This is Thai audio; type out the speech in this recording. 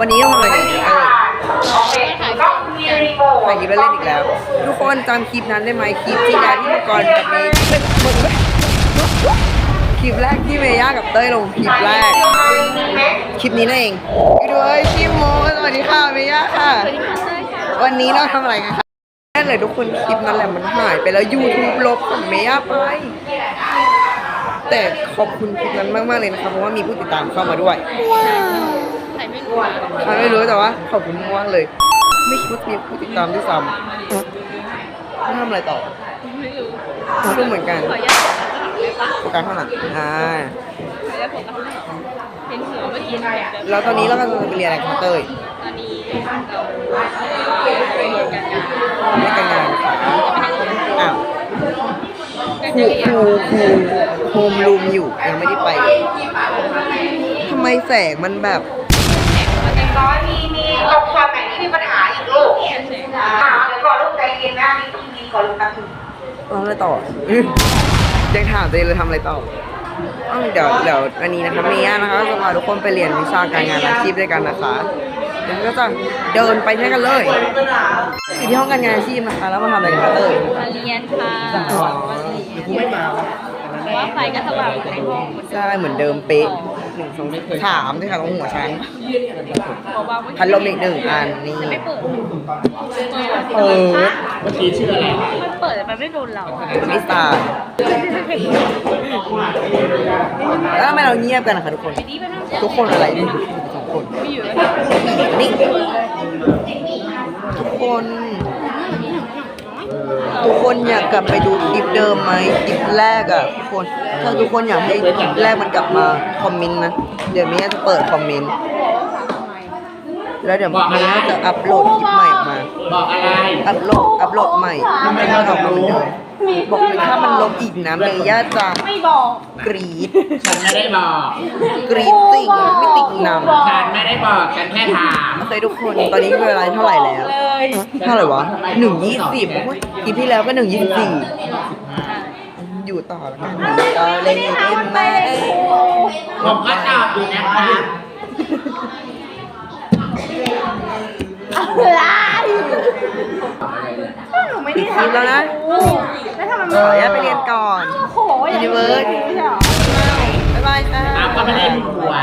วันนี้เราทำอะไรกันเนี่ยเออต้องมีรีโมทถ่ายคลิปแล้วเล่นอีกแล้ว ทุกคนจำคลิปนั้นได้ไหมคลิปที่ยาที่มังกรกับเมย์คลิปแรกที่เมย่ากับเต้ยลงคลิปแรก คลิปนี้นั่นเองไปดูเอ้ยชิโมสวัสดีค่ะเมย่าค่ะ วันนี้เราทำอะไรกันคะแน่เลยทุกคนคลิปนั้นแหละมันหายไปแล้ว YouTube ลบของเมย่าไปแต่ขอบคุณคลิปนั้นมากๆเลยนะคะเพราะว่ามีผู้ติดตามเข้ามาด้วยใครไม่รู้ใครไม่รู้แต่ว่าขอบคุณมากเลย ไม่คิดว่าจะมีผู้ติดตามด้วยซ้ำไม่ทำอะไรต่อไม่รู้ไม่รู้เหมือนกันขออนุญาตได้ปะโฟกัสข้างหลังอ่าขออนุญาตผมเห็นหัวเมื่อกี้แล้วตอนนี้เรากำลังจะไปเรียนอะไรคะเต้ยตอนนี้เราไปเรียนกันกันกันงานค่ะอ้าวครูครูครูโฮมรูมอยู่ยังไม่ได้ไปเลยทำไมแสงมันแบบ ร้อยมีมีตรงส่วนไหนที่มีปัญหาอีกลูกอ่าเดี๋ยวก่อนลูกใจเย็นนะมีทีวีก่อนลูกแป๊บนึงทำอะไรต่ออื้อยังถามตัวเองเลยทำอะไรต่ออ้าวเดี๋ยวเดี๋ยวอันนี้นะคะเมย่านะคะก็จะพาทุกคนไปเรียนวิชาการงานอาชีพด้วยกันนะคะเดี๋ยวก็จะเดินไปด้วยกันเลยอยู่ที่ห้องการงานอาชีพนะคะแล้วมาทำอะไรกันคะเต้ยมาเรียนค่ะ มาเรียนเพราะว่าไฟก็สว่างในห้องหมดใช่เหมือนเดิมเป๊ะหนึ่งสองสามด้วยค่ะตรงหัวฉันเพราะว่าเมื่อพัดลมอีกหนึ่งอันนี่กี้ไม่เปิดเออมันเปิดแต่มันไม่โดนเราอะไม่ตายแล้วทำไมเราเงียบกันนะคะทุกคน นี่เป็นทุกคนอะไรนี่สองคนไม่อยู่นี่ทุกคนทุก คนอยากกลับไปดูคลิปเดิมไหมคลิปแรกอะทุกคน ถ้าทุกคนอยากให้คลิปแรกมันกลับมาคอมเมนต์นะ เดี๋ยวเมย์จะเปิดคอมเมนต์ แล้วเดี๋ยวเมย์จะอัปโหลดคลิปใหม่ออกมา บอกอะไรอัปโหลด อัปโหลดใหม่ไม่ให้ออกมาเหมือนเดิมบอกเลยถ้ามันลบอีกนะเมย่าจะไม่บอกกรีดฉันไม่ได้บอกกรีดติ่งไม่ติ่งนำฉันไม่ได้บอกฉันแค่ถามโอเคทุกคน ตอนนี้เวลาเท่าไหร่แล้ว เลย เท่าไหร่วะหนึ่งยี่สิบคลิปที่แล้วก็หนึ่งยี่สิบสี่อยู่ต่อแล้วกันต่อเลยได้ไหมผมก็ตอบอยู่นะคะปิดคลิปแล้วนะแล้วทำไมขออนุญาตไปเรียนก่อนโอ้โหยูนิเวิร์สบ๊ายบายค่ะตามก็ไม่ได้ผัว